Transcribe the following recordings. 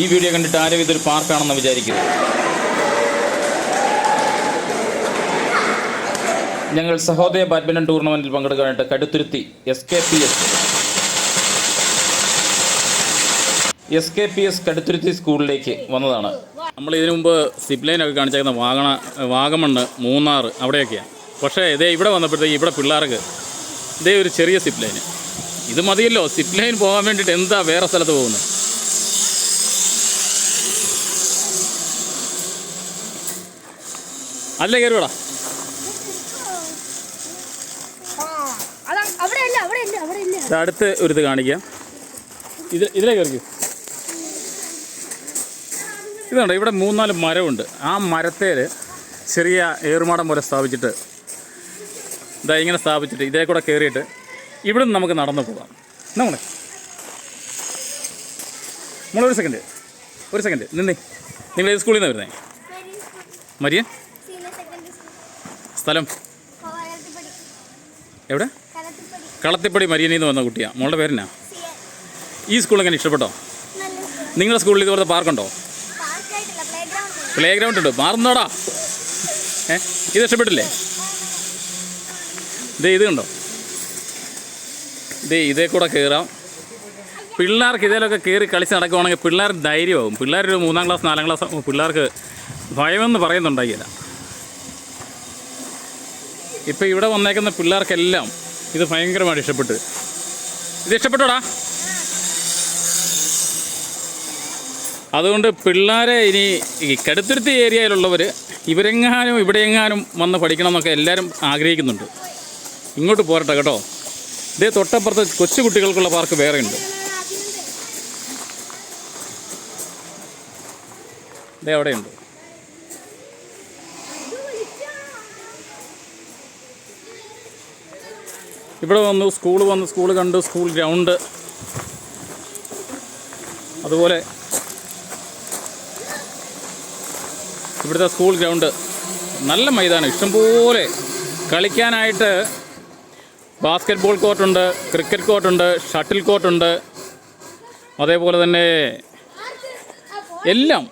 ഈ വീഡിയോ കണ്ടിട്ട് ആരും ഇതൊരു പാർക്കാണെന്ന് വിചാരിക്കുന്നു. ഞങ്ങൾ സഹോദയ ബാഡ്മിന്റൺ ടൂർണമെന്റിൽ പങ്കെടുക്കാനായിട്ട് Kaduthuruthy S K P S S K P S Kaduthuruthy സ്കൂളിലേക്ക് വന്നതാണ്. നമ്മൾ ഇതിനു മുമ്പ് സിപ്ലൈനൊക്കെ കാണിച്ചേക്കുന്ന വാഗണ വാഗമണ്ണ് മൂന്നാർ അവിടെയൊക്കെയാണ് പക്ഷേ ഇതേ ഇവിടെ വന്നപ്പോഴത്തേക്ക് ഇവിടെ പിള്ളേർക്ക് ഇതേ ഒരു ചെറിയ സിപ്ലൈന്. ഇത് മതിയല്ലോ സിപ്ലൈൻ പോകാൻ വേണ്ടിയിട്ട് എന്താ വേറെ സ്ഥലത്ത് പോകുന്നത്? അല്ലേ ഇത് അടുത്ത് ഒരു ഇത് കാണിക്കാം. ഇത് ഇതിലേ കയറിക്കൂ. ഇതുണ്ട് ഇവിടെ മൂന്നാൽ മരമുണ്ട്. ആ മരത്തേൽ ചെറിയ ഏറുമാടം പോലെ സ്ഥാപിച്ചിട്ട് ഇതാ ഇങ്ങനെ സ്ഥാപിച്ചിട്ട് ഇതേ കൂടെ കയറിയിട്ട് ഇവിടെ നിന്ന് നമുക്ക് നടന്നു പോകാം. നമ്മളെ നമ്മളൊരു സെക്കൻഡ് ഒരു സെക്കൻഡ് നിന്നേ നിങ്ങൾ ഏത് സ്കൂളിൽ നിന്നാണ് വരുന്നത് മരിയ സ്ഥലം? എവിടെ? കളത്തിപ്പടി മരിയനിൽ നിന്ന് വന്ന കുട്ടിയാണ് മോളുടെ പേരെന്നാ? ഈ സ്കൂൾ എങ്ങനെ ഇഷ്ടപ്പെട്ടോ? നിങ്ങളുടെ സ്കൂളിൽ ഇതുപോലത്തെ പാർക്കുണ്ടോ? പ്ലേ ഗ്രൗണ്ട് ഉണ്ട്. മാറുന്നോടാ. ഏ ഇത് ഇഷ്ടപ്പെട്ടില്ലേ? ഇതേ ഇത് കണ്ടോ? ഇതേ ഇതേ കൂടെ കയറാം പിള്ളേർക്ക് ഇതിലൊക്കെ കയറി കളിച്ച് നടക്കുവാണെങ്കിൽ പിള്ളേർ ധൈര്യമാവും പിള്ളേർ ഒരു മൂന്നാം ക്ലാസ് നാലാം ക്ലാസ് പിള്ളേർക്ക് ഭയമെന്ന് പറയുന്നുണ്ടാകില്ല ഇപ്പം ഇവിടെ വന്നേക്കുന്ന പിള്ളേർക്കെല്ലാം ഇത് ഭയങ്കരമായിട്ട് ഇഷ്ടപ്പെട്ടു. ഇത് ഇഷ്ടപ്പെട്ടോടാ? അതുകൊണ്ട് പിള്ളേരെ ഇനി ഈ കടുത്തുരുത്തി ഏരിയയിലുള്ളവർ ഇവരെങ്ങാനും ഇവിടെയെങ്ങാനും വന്ന് പഠിക്കണം എന്നൊക്കെ എല്ലാവരും ആഗ്രഹിക്കുന്നുണ്ട്. ഇങ്ങോട്ട് പോരട്ടെ കേട്ടോ. ഇതേ തൊട്ടപ്പുറത്ത് കൊച്ചു കുട്ടികൾക്കുള്ള പാർക്ക് വേറെ ഉണ്ട്. ഇതേ അവിടെയുണ്ട്. ഇവിടെ വന്നു സ്കൂൾ വന്നു സ്കൂൾ കണ്ടു സ്കൂൾ ഗ്രൗണ്ട് അതുപോലെ ഇവിടുത്തെ സ്കൂൾ ഗ്രൗണ്ട് നല്ല മൈതാനം. ഇഷ്ടംപോലെ കളിക്കാനായിട്ട് ബാസ്കറ്റ് ബോൾ കോർട്ടുണ്ട് ക്രിക്കറ്റ് കോർട്ടുണ്ട് ഷട്ടിൽ കോർട്ടുണ്ട് അതേപോലെ തന്നെ എല്ലാം.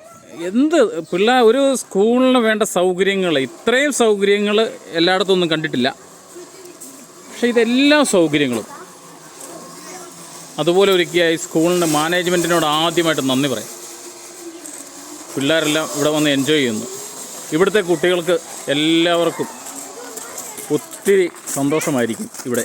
എന്ത് പിള്ളേർ ഒരു സ്കൂളിന് വേണ്ട സൗകര്യങ്ങൾ ഇത്രയും സൗകര്യങ്ങൾ എല്ലായിടത്തും ഒന്നും കണ്ടിട്ടില്ല. പക്ഷേ ഇതെല്ലാ സൗകര്യങ്ങളും. അതുപോലെ ഒരുക്കിയ ഈ സ്കൂളിന്റെ മാനേജ്മെന്റിനോട് ആദ്യമായിട്ട് നന്ദി പറയും. പിള്ളേരെല്ലാം ഇവിടെ വന്ന് എൻജോയ് ചെയ്യുന്നു. ഇവിടുത്തെ കുട്ടികൾക്ക് എല്ലാവർക്കും ഒത്തിരി സന്തോഷമായിരിക്കും ഇവിടെ.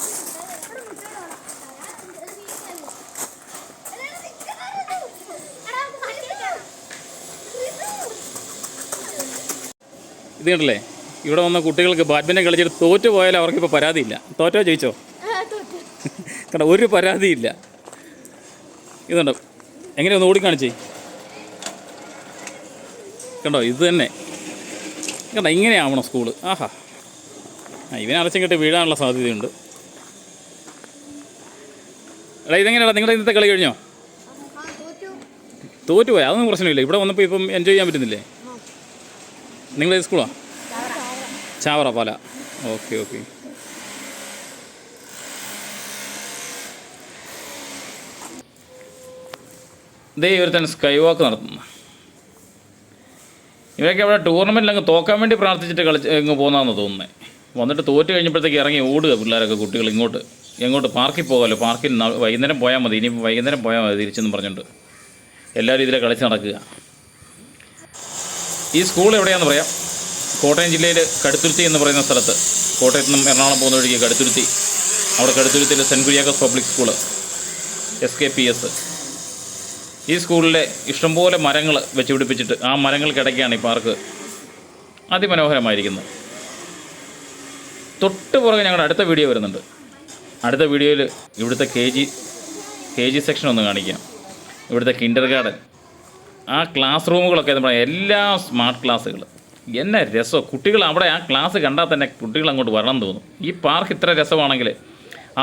ഇത് കണ്ടില്ലേ? ഇവിടെ വന്ന കുട്ടികൾക്ക് ബാഡ്മിന്റൺ കളിച്ചിട്ട് തോറ്റു പോയാലും അവർക്കിപ്പോൾ പരാതിയില്ല. തോറ്റോ ജയിച്ചോ? കണ്ടോ ഒരു പരാതിയില്ല. ഇതുണ്ടോ? എങ്ങനെ ഒന്ന് ഓടിക്കാണിച്ചേ? കണ്ടോ ഇത് തന്നെ. കണ്ടോ ഇങ്ങനെയാവണം സ്കൂൾ. ആഹാ. ആ ഇവനെ അടച്ചും കെട്ടി വീഴാനുള്ള സാധ്യതയുണ്ട്. എടാ ഇതെങ്ങനെയാടാ? നിങ്ങളുടെ ഇന്നത്തെ കളി കഴിഞ്ഞോ? തോറ്റുപോയി അതൊന്നും പ്രശ്നമില്ല. ഇവിടെ വന്നപ്പോൾ ഇപ്പം എൻജോയ് ചെയ്യാൻ പറ്റുന്നില്ലേ? നിങ്ങൾ ഏത് സ്കൂളാണ് ചാവറ പാല. Okay okay. ഇതേ ഒരുത്തൻ സ്കൈ വാക്ക് നടത്തുന്നു. ഇവരൊക്കെ അവിടെ ടൂർണമെന്റിൽ അങ്ങ് തോക്കാൻ വേണ്ടി പ്രാർത്ഥിച്ചിട്ട് കളിച്ച് അങ്ങ് പോകുന്നതെന്ന് തോന്നുന്നത് വന്നിട്ട് തോറ്റ് കഴിഞ്ഞപ്പോഴത്തേക്ക് ഇറങ്ങി ഓടുക പിള്ളേരൊക്കെ കുട്ടികൾ ഇങ്ങോട്ട് എങ്ങോട്ട് പാർക്കിൽ പോകാമല്ലോ പാർക്കിൽ വൈകുന്നേരം പോയാൽ മതി ഇനി വൈകുന്നേരം പോയാൽ മതി തിരിച്ചെന്ന് പറഞ്ഞുകൊണ്ട് എല്ലാവരും ഇതിലെ കളിച്ച് നടക്കുക. ഈ സ്കൂൾ എവിടെയാണെന്ന് പറയാം? കോട്ടയം ജില്ലയിൽ കടുത്തുരുത്തി എന്ന് പറയുന്ന സ്ഥലത്ത് കോട്ടയത്ത് നിന്നും എറണാകുളം പോകുന്ന വഴിക്ക് കടുത്തുരുത്തി. അവിടെ കടുത്തുരുത്തിയിലെ saint Kuriakose public school S K P S ഈ സ്കൂളിലെ ഇഷ്ടംപോലെ മരങ്ങൾ വെച്ച് പിടിപ്പിച്ചിട്ട് ആ മരങ്ങൾക്കിടയ്ക്കാണ് ഈ പാർക്ക് അതിമനോഹരമായിരിക്കുന്നത്. തൊട്ട് പുറകെ ഞങ്ങളുടെ അടുത്ത വീഡിയോ വരുന്നുണ്ട്. അടുത്ത വീഡിയോയിൽ ഇവിടുത്തെ K G K G section ഒന്ന് കാണിക്കാം. ഇവിടുത്തെ കിൻഡർ ഗാർഡൻ ആ ക്ലാസ് റൂമുകളൊക്കെ എന്ന് പറയാം എല്ലാം സ്മാർട്ട് ക്ലാസ്സുകൾ എന്നെ രസം? കുട്ടികൾ അവിടെ ആ ക്ലാസ് കണ്ടാൽ തന്നെ കുട്ടികൾ അങ്ങോട്ട് വരണം തോന്നും. ഈ പാർക്ക് ഇത്ര രസമാണെങ്കിൽ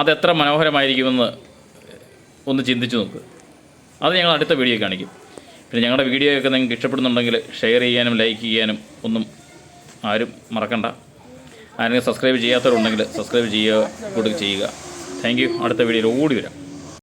അതെത്ര മനോഹരമായിരിക്കുമെന്ന് ഒന്ന് ചിന്തിച്ചു നോക്ക്. അത് ഞങ്ങൾ അടുത്ത വീഡിയോ കാണിക്കും. പിന്നെ ഞങ്ങളുടെ വീഡിയോ ഒക്കെ നിങ്ങൾക്ക് ഇഷ്ടപ്പെടുന്നുണ്ടെങ്കിൽ ഷെയർ ചെയ്യാനും ലൈക്ക് ചെയ്യാനും ഒന്നും ആരും മറക്കണ്ട. ആരെങ്കിലും സബ്സ്ക്രൈബ് ചെയ്യാത്തവരുണ്ടെങ്കിൽ സബ്സ്ക്രൈബ് ചെയ്യുക കൂടി ചെയ്യുക താങ്ക് യു അടുത്ത വീഡിയോയിൽ ഓടി വരാം.